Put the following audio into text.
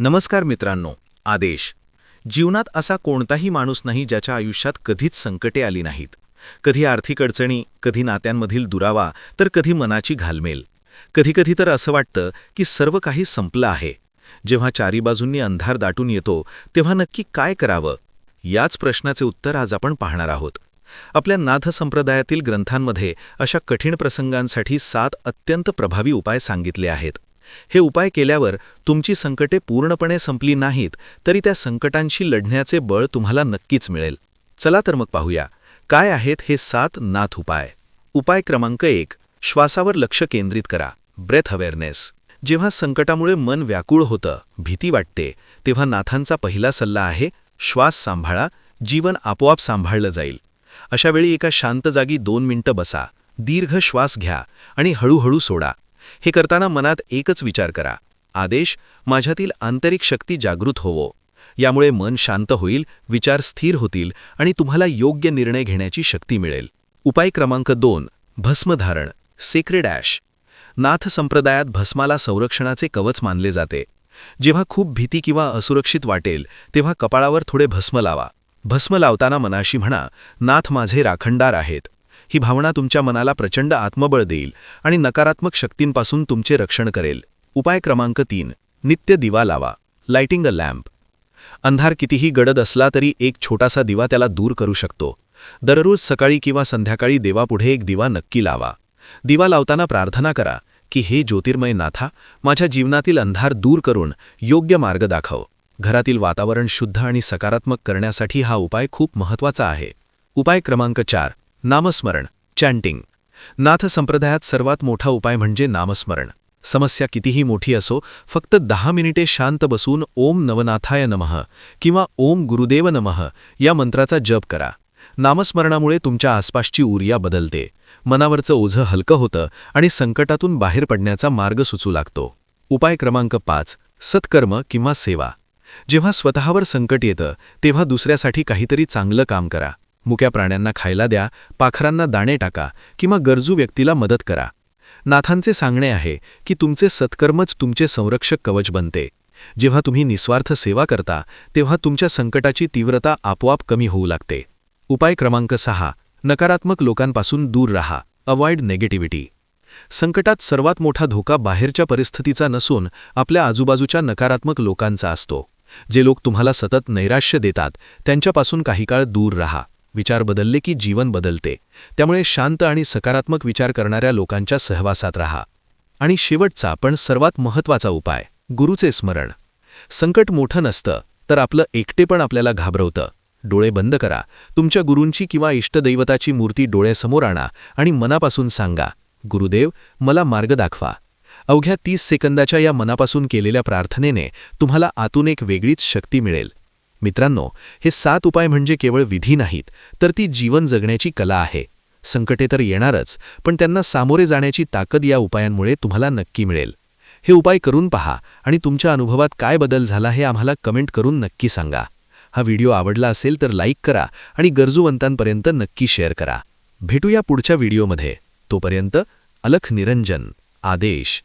नमस्कार मित्रांनो आदेश. जीवनात असा कोणताही माणूस नाही ज्याच्या आयुष्यात कधीच संकटे आली नाहीत. कधी आर्थिक अडचणी कधी नात्यांमधील दुरावा तर कधी मनाची घालमेल. कधीकधी तर असं वाटतं की सर्व काही संपलं आहे. जेव्हा चारी बाजूंनी अंधार दाटून येतो तेव्हा नक्की काय करावं? याच प्रश्नाचे उत्तर आज आपण पाहणार आहोत. आपल्या नाथ संप्रदायातील ग्रंथांमध्ये अशा कठीण प्रसंगांसाठी सात अत्यंत प्रभावी उपाय सांगितले आहेत. हे उपाय केल्यावर तुमची संकटे पूर्णपणे संपली नाहीत तरी त्या संकटांशी लढण्याचे बळ तुम्हाला नक्कीच मिळेल. चला तर मग पाहूया काय आहेत हे सात नाथ उपाय? उपाय क्रमांक एक श्वासावर लक्ष केंद्रित करा. ब्रेथ अवेअरनेस जेव्हा संकटामुळे मन व्याकुळ होतं भीती वाटते तेव्हा नाथांचा पहिला सल्ला आहे श्वास सांभाळा जीवन आपोआप सांभाळलं जाईल. अशावेळी एका शांत जागी दोन मिनिटं बसा दीर्घ श्वास घ्या आणि हळूहळू सोडा. हे करताना मनात एकच विचार करा. आदेश माझ्यातील आंतरिक शक्ती जागृत होवो. यामुळे मन शांत होईल विचार स्थिर होतील आणि तुम्हाला योग्य निर्णय घेण्याची शक्ती मिळेल. उपाय क्रमांक दोन भस्मधारण सेक्रेड ॲश नाथ संप्रदायात भस्माला संरक्षणाचे कवच मानले जाते. जेव्हा खूप भीती किंवा असुरक्षित वाटेल तेव्हा कपाळावर थोडे भस्म लावा. भस्म लावताना मनाशी म्हणा नाथ माझे राखणदार आहेत. ही भावना तुमच्या मनाला प्रचंड आत्मबळ देईल आणि नकारात्मक शक्तींपासून तुमचे रक्षण करेल. उपाय क्रमांक तीन. नित्य दिवा लावा. लाइटिंग अ लॅम्प अंधार कितीही गडद असला तरी एक छोटासा दिवा त्याला दूर करू शकतो. दररोज सकाळी किंवा संध्याकाळी देवापुढे एक दिवा नक्की लावा. दिवा लावताना प्रार्थना करा की हे ज्योतिर्मय नाथा माझ्या जीवनातील अंधार दूर करून योग्य मार्ग दाखव. घरातील वातावरण शुद्ध आणि सकारात्मक करण्यासाठी हा उपाय खूप महत्त्वाचा आहे. उपाय क्रमांक चार. नामस्मरण चॅन्टिंग. नाथ संप्रदायात सर्वात मोठा उपाय म्हणजे नामस्मरण. समस्या कितीही मोठी असो फक्त दहा मिनिटे शांत बसून ओम नवनाथाय नमः किंवा ओम गुरुदेव नमः या मंत्राचा जप करा. नामस्मरणामुळे तुमच्या आसपासची ऊर्या बदलते. मनावरचं ओझं हलकं होतं आणि संकटातून बाहेर पडण्याचा मार्ग सुचू लागतो. उपाय क्रमांक पाच सत्कर्म किंवा सेवा. जेव्हा स्वतःवर संकट येतं तेव्हा दुसऱ्यासाठी काहीतरी चांगलं काम करा. मुक्या प्राण्यांना खायला द्या पाखरांना दाणे टाका किंवा गरजू व्यक्तीला मदत करा. नाथांचे सांगणे आहे की तुमचे सत्कर्मच तुमचे संरक्षक कवच बनते. जेव्हा तुम्ही निस्वार्थ सेवा करता तेव्हा तुमच्या संकटाची तीव्रता आपोआप कमी होऊ लागते. उपाय क्रमांक सहा नकारात्मक लोकांपासून दूर राहा अवॉइड नेगेटिव्हिटी. संकटात सर्वात मोठा धोका बाहेरच्या परिस्थितीचा नसून आपल्या आजूबाजूच्या नकारात्मक लोकांचा असतो. जे लोक तुम्हाला सतत नैराश्य देतात त्यांच्यापासून काही काळ दूर राहा. विचार बदलले की जीवन बदलते. त्यामुळे शांत आणि सकारात्मक विचार करणाऱ्या लोकांच्या सहवासात राहा. आणि शेवटचा पण सर्वात महत्त्वाचा उपाय गुरुचे स्मरण. संकट मोठं नसतं तर आपलं एकटेपण आपल्याला घाबरवतं. डोळे बंद करा. तुमच्या गुरूंची किंवा इष्टदैवताची मूर्ती डोळ्यासमोर आणा आणि मनापासून सांगा गुरुदेव मला मार्ग दाखवा. अवघ्या तीस सेकंदाच्या या मनापासून केलेल्या प्रार्थनेने तुम्हाला आतून एक वेगळीच शक्ती मिळेल. मित्रांनो हे सात उपाय म्हणजे केवळ विधी नाहीत तर ती जीवन जगण्याची कला आहे. संकटे तर येणारच पण त्यांना सामोरे जाण्याची ताकद या उपायांमुळे तुम्हाला नक्की मिळेल. हे उपाय करून पहा आणि तुमच्या अनुभवात काय बदल झाला हे आम्हाला कमेंट करून नक्की सांगा. हा व्हिडिओ आवडला असेल तर लाईक करा आणि गरजूवंतांपर्यंत नक्की शेअर करा. भेटूया पुढच्या व्हिडिओमध्ये. तोपर्यंत अलख निरंजन. आदेश.